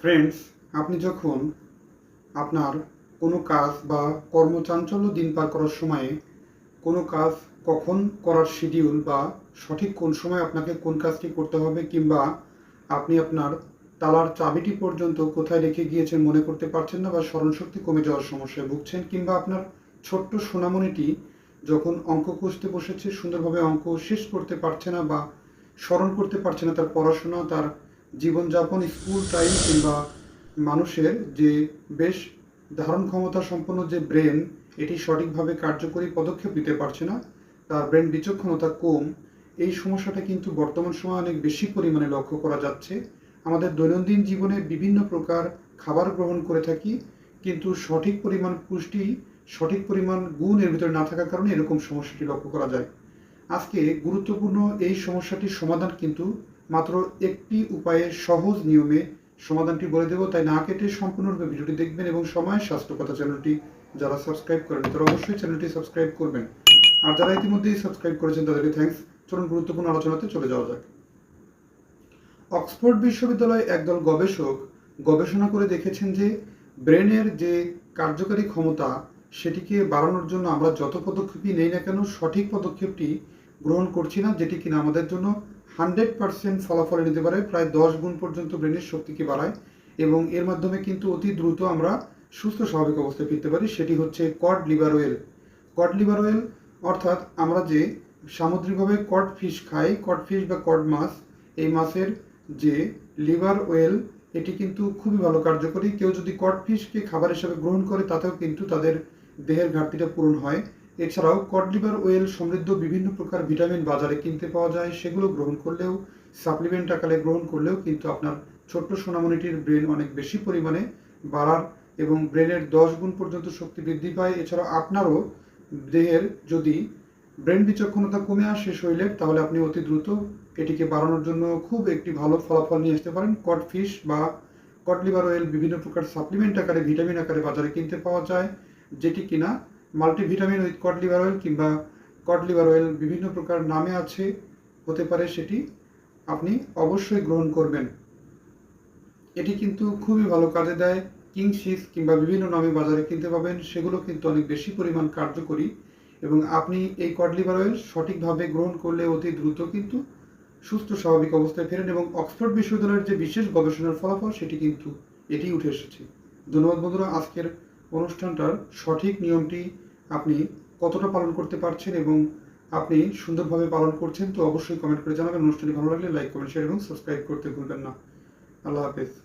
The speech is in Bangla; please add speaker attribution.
Speaker 1: ফ্রেন্ডস আপনি যখন আপনার কোনো কাজ বা কর্মচাঞ্চল্য দিন পার করার সময়ে কোনো কাজ কখন করার শিডিউল বা সঠিক কোন সময় আপনাকে কোন কাজটি করতে হবে কিংবা আপনি আপনার তালার চাবিটি পর্যন্ত কোথায় রেখে গিয়েছেন মনে করতে পারছেন না বা স্মরণশক্তি কমে যাওয়ার সমস্যায় ভুগছেন কিংবা আপনার ছোট্ট সোনামণিটি যখন অঙ্ক কষতে বসেছে, সুন্দরভাবে অঙ্ক শেষ করতে পারছে না বা স্মরণ করতে পারছে না, তার পড়াশোনা, তার জীবনযাপন, স্কুল টাইম কিংবা মানুষের যে বেশ ধারণ ক্ষমতা সম্পন্ন যে ব্রেন, এটি সঠিকভাবে কার্যকরী পদক্ষেপ নিতে পারছে না। তার ব্রেন বিচক্ষণতা কম। এই সমস্যাটা কিন্তু বর্তমান সময়ে অনেক বেশি পরিমাণে লক্ষ্য করা যাচ্ছে। আমাদের দৈনন্দিন জীবনে বিভিন্ন প্রকার খাবার গ্রহণ করে থাকি, কিন্তু সঠিক পরিমাণ পুষ্টি, সঠিক পরিমাণ গুণ এর ভিতরে না থাকার কারণে এরকম সমস্যাটি লক্ষ্য করা যায়। আজকে গুরুত্বপূর্ণ এই সমস্যাটির সমাধান কিন্তু মাত্র একটি উপায়ে সহজ নিয়মে সমাধানটি বলে দেবো। তাই না কেটে সম্পূর্ণরূপে ভিডিওটি দেখবেন এবং সময় স্বাস্থ্য কথা চ্যানেলটি যারা সাবস্ক্রাইব করেন তারা অবশ্যই চ্যানেলটি সাবস্ক্রাইব করবেন। আর যারা ইতিমধ্যেই সাবস্ক্রাইব করেছেন তাদেরকে থ্যাঙ্কস চলুন গুরুত্বপূর্ণ আলোচনাতে চলে যাওয়া যাক। অক্সফোর্ড বিশ্ববিদ্যালয়ে একদল গবেষক গবেষণা করে দেখেছেন যে ব্রেনের যে কার্যকারী ক্ষমতা, সেটিকে বাড়ানোর জন্য আমরা যত পদক্ষেপই নেই না কেন, সঠিক পদক্ষেপটি গ্রহণ করছি না, যেটি কিনা আমাদের জন্য হান্ড্রেড পার্সেন্ট ফলাফল এনে দিতে পারে, প্রায় দশ গুণ পর্যন্ত ব্রেনের শক্তিকে বাড়ায়, এবং এর মাধ্যমে কিন্তু অতি দ্রুত আমরা সুস্থ স্বাভাবিক অবস্থায় ফিরতে পারি, সেটি হচ্ছে cod liver oil. Cod liver oil অর্থাৎ আমরা যে সামুদ্রিকভাবে কড ফিশ খাই, কড ফিশ বা কড মাছ, এই মাছের যে লিভার অয়েল, এটি কিন্তু খুবই ভালো কার্যকরী। কেউ যদি কড ফিশকে খাবার হিসাবে গ্রহণ করে, তাতেও কিন্তু তাদের দেহের ঘাটতিটা পূরণ হয়। এছাড়াও কড লিভার ওয়েল সমৃদ্ধ বিভিন্ন প্রকার ভিটামিন বাজারে কিনতে পাওয়া যায়, সেগুলো গ্রহণ করলেও সাপ্লিমেন্ট আকারে গ্রহণ করলেও কিন্তু আপনার ছোট্ট সোনামণিটির ব্রেন অনেক বেশি পরিমাণে বাড়ার এবং ব্রেনের দশ গুণ পর্যন্ত শক্তি বৃদ্ধি পায়। এছাড়া আপনারও দেহের যদি ব্রেন বিচক্ষণতা কমে আসে শরীরের তাহলে আপনি অতি দ্রুত এটিকে বাড়ানোর জন্য খুব একটি ভালো ফলাফল নিয়ে আসতে পারেন। কড ফিশ বা কড লিভার অয়েল বিভিন্ন প্রকার সাপ্লিমেন্ট আকারে ভিটামিন আকারে বাজারে কিনতে পাওয়া যায়, যেটি কিনা multivitamin with cod liver oil কিংবা কড লিভার অয়েল বিভিন্ন প্রকার নামে আছে, হতে পারে সেটি আপনি অবশ্যই গ্রহণ করবেন। এটি কিন্তু খুবই ভালো কাজে দেয় কিংসিস কিংবা বিভিন্ন নামে বাজারে কিনতে পাবেন, সেগুলো কিন্তু অনেক বেশি পরিমাণ কার্যকরী এবং আপনি এই কড লিভার অয়েল সঠিকভাবে গ্রহণ করলে অতি দ্রুত কিন্তু সুস্থ স্বাভাবিক অবস্থায় ফেরেন এবং অক্সফোর্ড বিশ্ববিদ্যালয়ের যে বিশেষ গবেষণার ফলাফল সেটি কিন্তু এটি উঠে এসেছে। ধন্যবাদ বন্ধুরা, আজকের অনুষ্ঠানটার সঠিক নিয়মটি আপনি কতটা পালন করতে পারছেন এবং আপনি সুন্দরভাবে পালন করছেন, তো অবশ্যই কমেন্ট করে জানাবেন। অনুষ্ঠানটি ভালো লাগলে লাইক কমেন্ট শেয়ার এবং সাবস্ক্রাইব করতে ভুলবেন না। আল্লাহ হাফেজ।